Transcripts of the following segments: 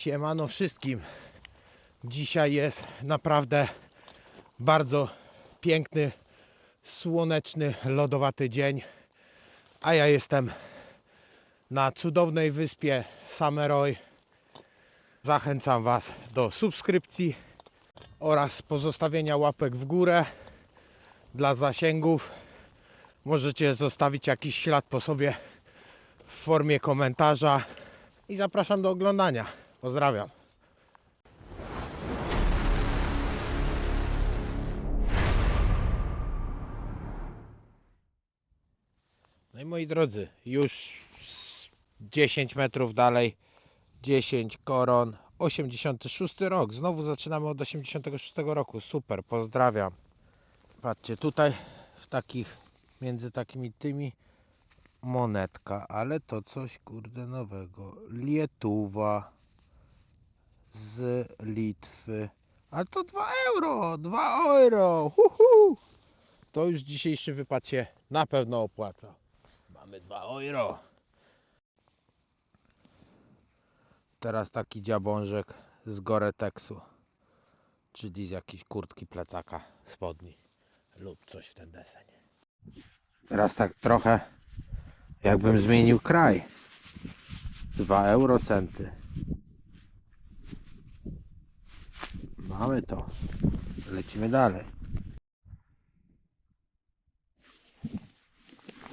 Siemano wszystkim. Dzisiaj jest naprawdę bardzo piękny, słoneczny, lodowaty dzień. A ja jestem na cudownej wyspie Sameroy. Zachęcam Was do subskrypcji oraz pozostawienia łapek w górę dla zasięgów. Możecie zostawić jakiś ślad po sobie w formie komentarza i zapraszam do oglądania. Pozdrawiam. No i moi drodzy, już z 10 metrów dalej 10 koron 86 rok. Znowu zaczynamy od 86 roku. Super, pozdrawiam. Patrzcie, tutaj w takich między takimi tymi monetka, ale to coś kurde nowego. Lietuwa z Litwy. Ale to 2 euro, 2 euro. Huhu. To już dzisiejszy wypad się na pewno opłaca. Mamy 2 euro. Teraz taki dziabążek z Goretexu, czyli z jakiejś kurtki, plecaka, spodni lub coś w ten deseń. Teraz tak trochę jakbym zmienił kraj. 2 eurocenty. Mamy to. Lecimy dalej.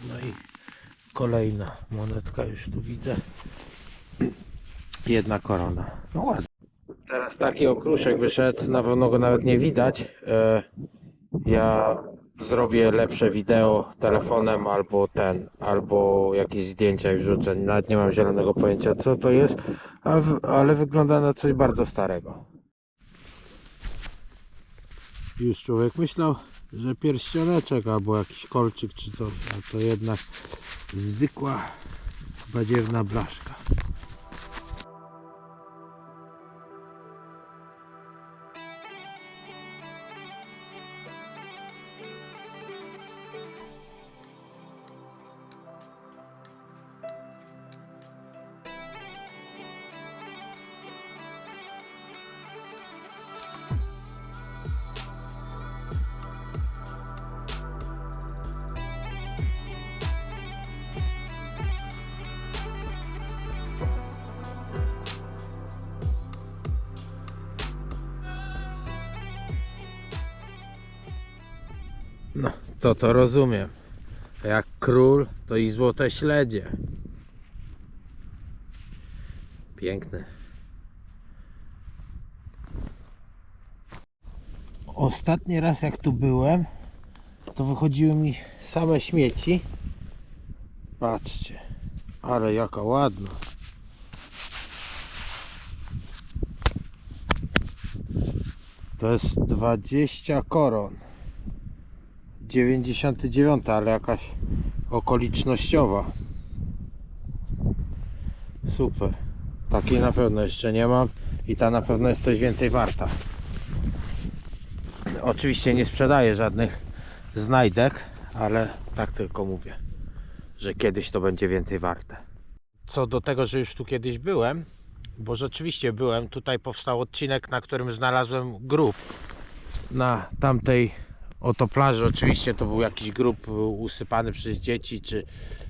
No i kolejna monetka już tu widzę. Jedna korona. No ładnie. Teraz taki okruszek wyszedł, na pewno go nawet nie widać. E, ja zrobię lepsze wideo telefonem albo ten, albo jakieś zdjęcia i wrzucę. Nawet nie mam zielonego pojęcia co to jest, ale wygląda na coś bardzo starego. Już człowiek myślał, że pierścioneczek albo jakiś kolczyk czy coś, a to jednak zwykła badziewna blaszka. To to rozumiem. Jak król, to i złote śledzie. Piękne. Ostatni raz jak tu byłem, to wychodziły mi same śmieci. Patrzcie, ale jaka ładna. To jest 20 koron. 99, ale jakaś okolicznościowa. Super. Takiej na pewno jeszcze nie mam i ta na pewno jest coś więcej warta. Oczywiście nie sprzedaję żadnych znajdek, ale tak tylko mówię, że kiedyś to będzie więcej warte. Co do tego, że już tu kiedyś byłem, bo rzeczywiście byłem, tutaj powstał odcinek, na którym znalazłem grób na tamtej oto plaży. Oczywiście to był jakiś grób usypany przez dzieci, czy,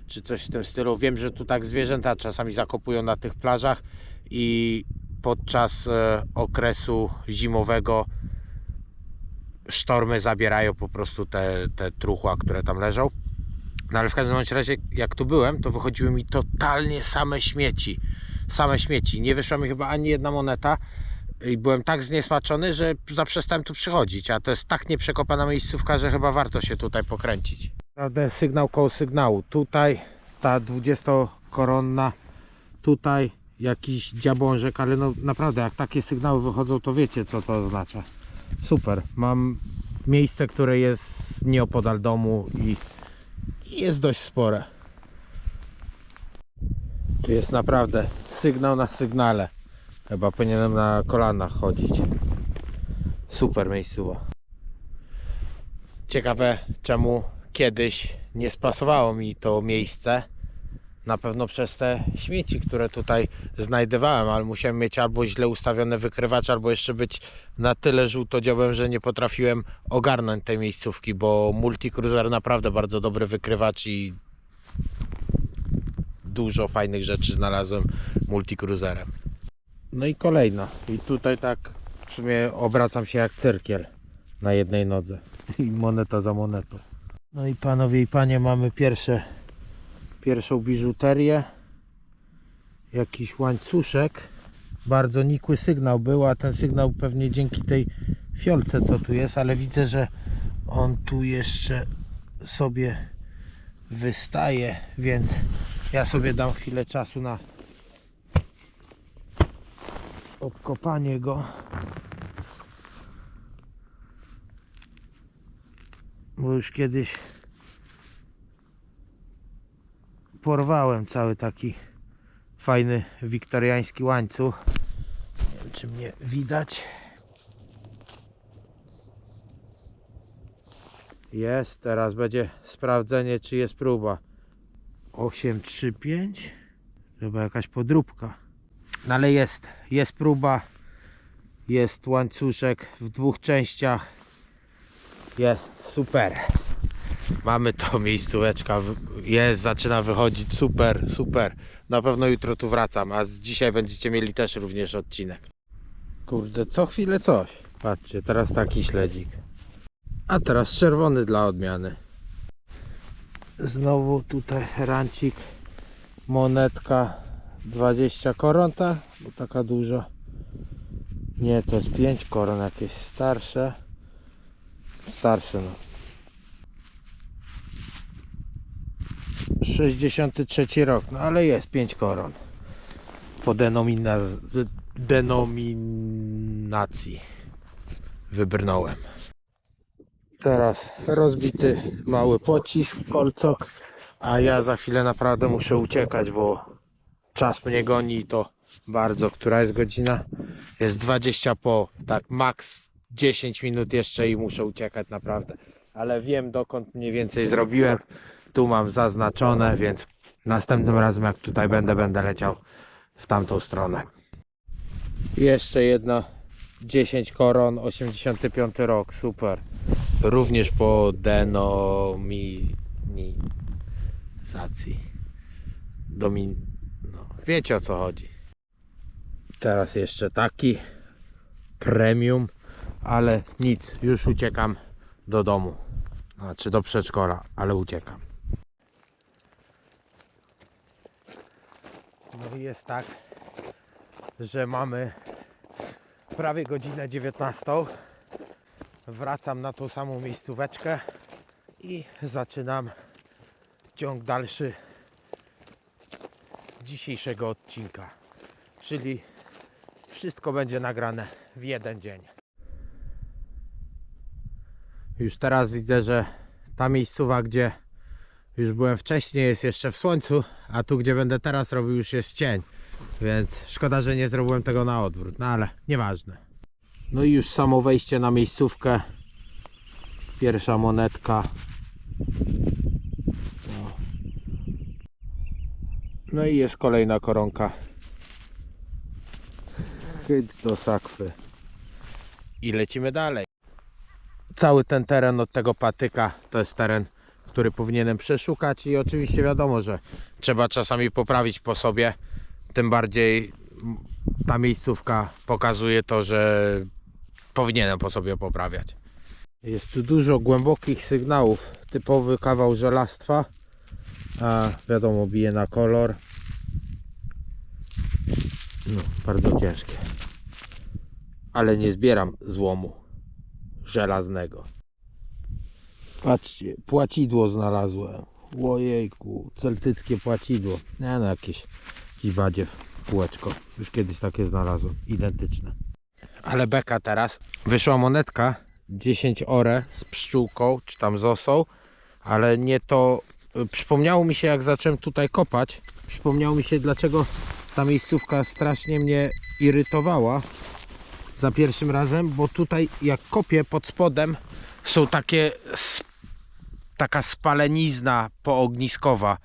czy coś w tym stylu. Wiem, że tu tak zwierzęta czasami zakopują na tych plażach i podczas e, okresu zimowego sztormy zabierają po prostu te, te truchła, które tam leżą. No ale w każdym razie, jak tu byłem, to wychodziły mi totalnie same śmieci. Same śmieci. Nie wyszła mi chyba ani jedna moneta i byłem tak zniesmaczony, że zaprzestałem tu przychodzić, a to jest tak nieprzekopana miejscówka, że chyba warto się tutaj pokręcić. Naprawdę sygnał koło sygnału. Tutaj ta 20-koronna, tutaj jakiś dziabążek, ale no naprawdę jak takie sygnały wychodzą, to wiecie co to oznacza. Super. Mam miejsce, które jest nieopodal domu i jest dość spore. Tu jest naprawdę sygnał na sygnale. Chyba powinienem na kolanach chodzić. Super miejscowa. Ciekawe czemu kiedyś nie spasowało mi to miejsce. Na pewno przez te śmieci, które tutaj znajdowałem, ale musiałem mieć albo źle ustawione wykrywacze, albo jeszcze być na tyle żółtodziobem, że nie potrafiłem ogarnąć tej miejscówki, bo Multicruiser naprawdę bardzo dobry wykrywacz i dużo fajnych rzeczy znalazłem Multicruiserem. No i kolejna. I tutaj tak w sumie obracam się jak cyrkiel na jednej nodze. I moneta za monetą. No i panowie i panie mamy pierwsze, pierwszą biżuterię. Jakiś łańcuszek. Bardzo nikły sygnał był, a ten sygnał pewnie dzięki tej fiolce co tu jest, ale widzę, że on tu jeszcze sobie wystaje, więc ja sobie dam chwilę czasu na obkopanie go. Bo już kiedyś porwałem cały taki fajny wiktoriański łańcuch. Nie wiem, czy mnie widać. Jest, teraz będzie sprawdzenie, czy jest próba. 835 Chyba jakaś podróbka. No ale jest, jest próba. Jest łańcuszek w dwóch częściach. Jest, super. Mamy to miejscóweczka. Jest, zaczyna wychodzić. Super, super. Na pewno jutro tu wracam, a z dzisiaj będziecie mieli też również odcinek. Kurde, co chwilę coś. Patrzcie, teraz taki śledzik. A teraz czerwony dla odmiany. Znowu tutaj rancik, monetka 20 koron, ta, bo taka duża. Nie, to jest 5 koron, jakieś starsze. Starsze no. 63 rok, no ale jest 5 koron. Po denomina, denominacji wybrnąłem. Teraz rozbity mały pocisk, kolcok, a ja za chwilę naprawdę muszę uciekać, bo czas mnie goni i to bardzo. Która jest godzina? Jest 20 po, tak max 10 minut jeszcze i muszę uciekać naprawdę. Ale wiem dokąd mniej więcej zrobiłem. Tu mam zaznaczone, więc następnym razem jak tutaj będę, będę leciał w tamtą stronę. Jeszcze jedna 10 koron, 85 rok, super. Również po denomizacji. Domin... Wiecie o co chodzi. Teraz jeszcze taki premium, ale nic, już uciekam do domu. Znaczy do przedszkola, ale uciekam. No i jest tak, że mamy prawie godzinę 19. Wracam na tą samą miejscóweczkę i zaczynam ciąg dalszy dzisiejszego odcinka. Czyli wszystko będzie nagrane w jeden dzień. Już teraz widzę, że ta miejscowa, gdzie już byłem wcześniej, jest jeszcze w słońcu, a tu, gdzie będę teraz robił, już jest cień. Więc szkoda, że nie zrobiłem tego na odwrót, no ale nieważne. No i już samo wejście na miejscówkę. Pierwsza monetka. No. No i jest kolejna koronka. Chyć do sakwy. I lecimy dalej. Cały ten teren od tego patyka to jest teren, który powinienem przeszukać i oczywiście wiadomo, że trzeba czasami poprawić po sobie. Tym bardziej ta miejscówka pokazuje to, że powinienem po sobie poprawiać. Jest tu dużo głębokich sygnałów. Typowy kawał żelastwa. A wiadomo, bije na kolor. No, bardzo ciężkie. Ale nie zbieram złomu żelaznego. Patrzcie, płacidło znalazłem. Ojejku, celtyckie płacidło. Nie no, jakieś, jakiś badziew, kółeczko. Już kiedyś takie znalazłem, identyczne. Ale beka teraz. Wyszła monetka 10 ore z pszczółką, czy tam z osą, ale nie to... Przypomniało mi się jak zacząłem tutaj kopać, przypomniało mi się dlaczego ta miejscówka strasznie mnie irytowała za pierwszym razem, bo tutaj jak kopię pod spodem są takie taka spalenizna poogniskowa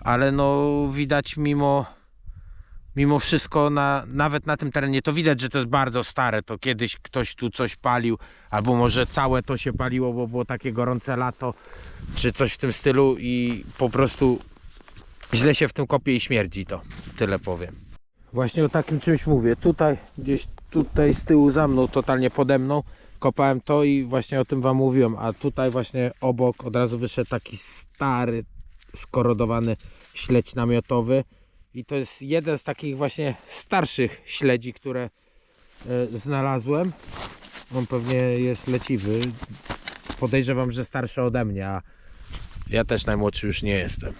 ale no widać mimo mimo wszystko na, nawet na tym terenie to widać, że to jest bardzo stare. To kiedyś ktoś tu coś palił, albo może całe to się paliło, bo było takie gorące lato, czy coś w tym stylu i po prostu źle się w tym kopie i śmierdzi to. Tyle powiem. Właśnie o takim czymś mówię. Tutaj, gdzieś tutaj z tyłu za mną, totalnie pode mną, kopałem to i właśnie o tym wam mówiłem. A tutaj właśnie obok od razu wyszedł taki stary, skorodowany śledź namiotowy. I to jest jeden z takich właśnie starszych śledzi, które e, znalazłem. On pewnie jest leciwy. Podejrzewam, że starszy ode mnie, a ja też najmłodszy już nie jestem.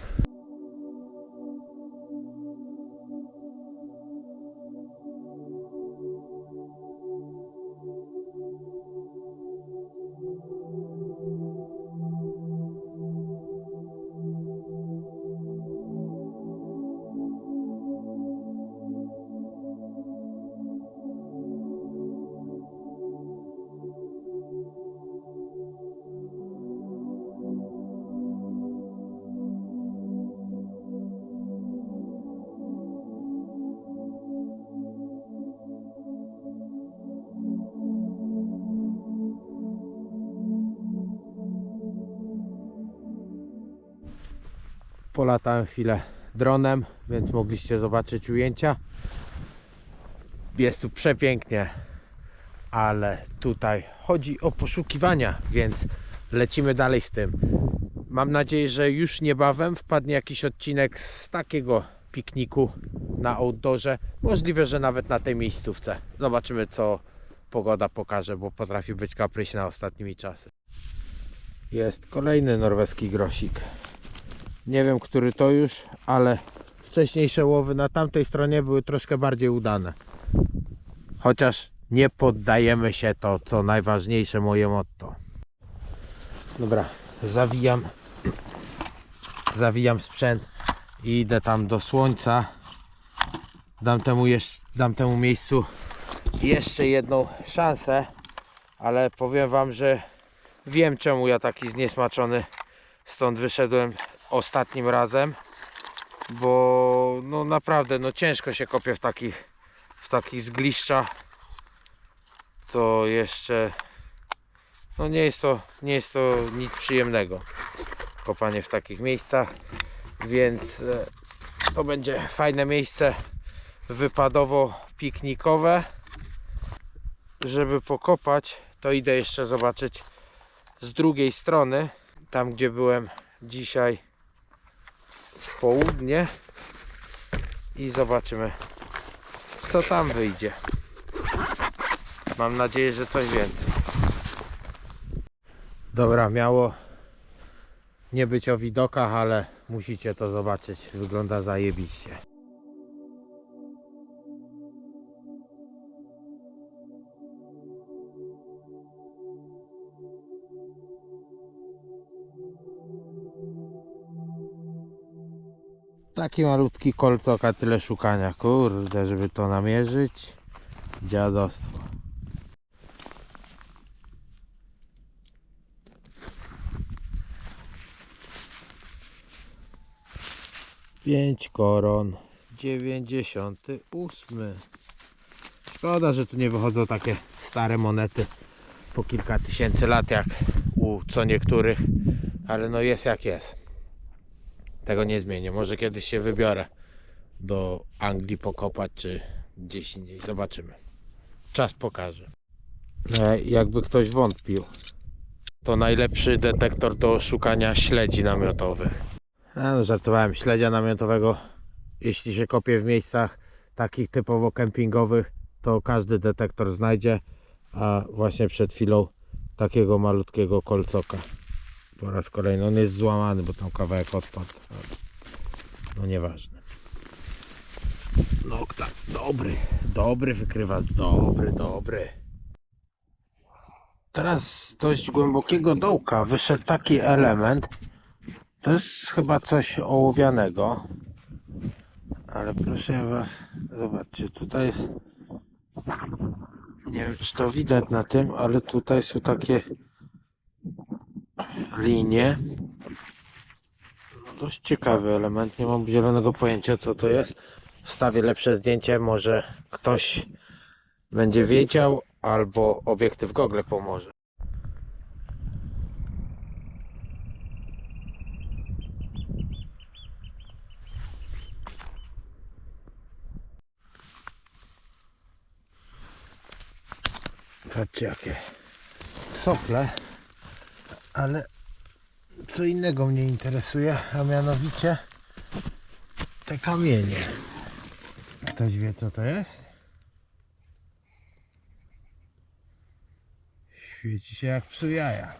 Polatałem chwilę dronem, więc mogliście zobaczyć ujęcia. Jest tu przepięknie, ale tutaj chodzi o poszukiwania, więc lecimy dalej z tym. Mam nadzieję, że już niebawem wpadnie jakiś odcinek z takiego pikniku na outdoorze. Możliwe, że nawet na tej miejscówce. Zobaczymy, co pogoda pokaże, bo potrafi być kapryśna ostatnimi czasy. Jest kolejny norweski grosik. Nie wiem, który to już, ale wcześniejsze łowy na tamtej stronie były troszkę bardziej udane. Chociaż nie poddajemy się to, co najważniejsze moje motto. Dobra, zawijam zawijam sprzęt i idę tam do słońca. Dam temu, jeszcze, dam temu miejscu jeszcze jedną szansę, ale powiem wam, że wiem czemu ja taki zniesmaczony stąd wyszedłem ostatnim razem, bo no naprawdę no ciężko się kopie w takich w takich zgliszczach. To jeszcze no nie jest to nie jest to nic przyjemnego kopanie w takich miejscach, więc e, to będzie fajne miejsce wypadowo piknikowe. Żeby pokopać, to idę jeszcze zobaczyć z drugiej strony, tam gdzie byłem dzisiaj w południe i zobaczymy co tam wyjdzie. Mam nadzieję, że coś więcej. Dobra, miało nie być o widokach, ale musicie to zobaczyć. Wygląda zajebiście. Taki malutki kolcok, a tyle szukania. Kurde, żeby to namierzyć. Dziadostwo. Pięć koron. 98. Szkoda, że tu nie wychodzą takie stare monety po kilka tysięcy lat jak u co niektórych, ale no jest jak jest. Tego nie zmienię. Może kiedyś się wybiorę do Anglii pokopać, czy gdzieś indziej. Zobaczymy. Czas pokaże. E, Jakby ktoś wątpił. To najlepszy detektor do szukania śledzi namiotowych. A, no, żartowałem. Śledzia namiotowego, jeśli się kopie w miejscach takich typowo kempingowych, to każdy detektor znajdzie. A właśnie przed chwilą takiego malutkiego kolcoka po raz kolejny. On jest złamany, bo tam kawałek odpadł. No nieważne. Tak, dobry, dobry wykrywacz, dobry, dobry. Teraz z dość głębokiego dołka wyszedł taki element. To jest chyba coś ołowianego. Ale proszę was, zobaczcie, tutaj jest nie wiem czy to widać na tym, ale tutaj są takie linie. No Dość ciekawy element, nie mam zielonego pojęcia co to jest. Wstawię lepsze zdjęcie, może ktoś będzie wiedział, albo obiektyw Google pomoże. Patrzcie jakie sople, ale co innego mnie interesuje, a mianowicie te kamienie. Ktoś wie co to jest? Świeci się jak psu jaja.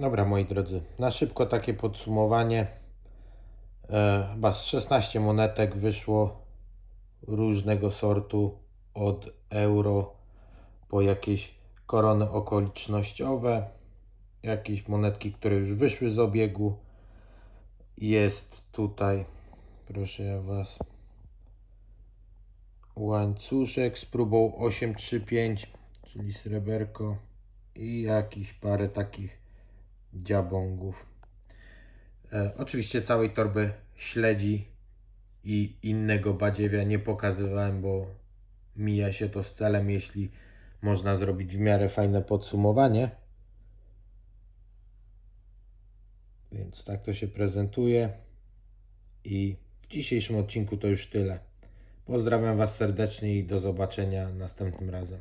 Dobra moi drodzy, na szybko takie podsumowanie. E, chyba z 16 monetek wyszło różnego sortu od euro po jakieś korony okolicznościowe, jakieś monetki, które już wyszły z obiegu. Jest tutaj, proszę ja Was, łańcuszek z próbą 835, czyli sreberko i jakiś parę takich dziabongów. E, oczywiście całej torby śledzi i innego badziewia nie pokazywałem, bo mija się to z celem, jeśli można zrobić w miarę fajne podsumowanie. Więc tak to się prezentuje. I w dzisiejszym odcinku to już tyle. Pozdrawiam Was serdecznie i do zobaczenia następnym razem.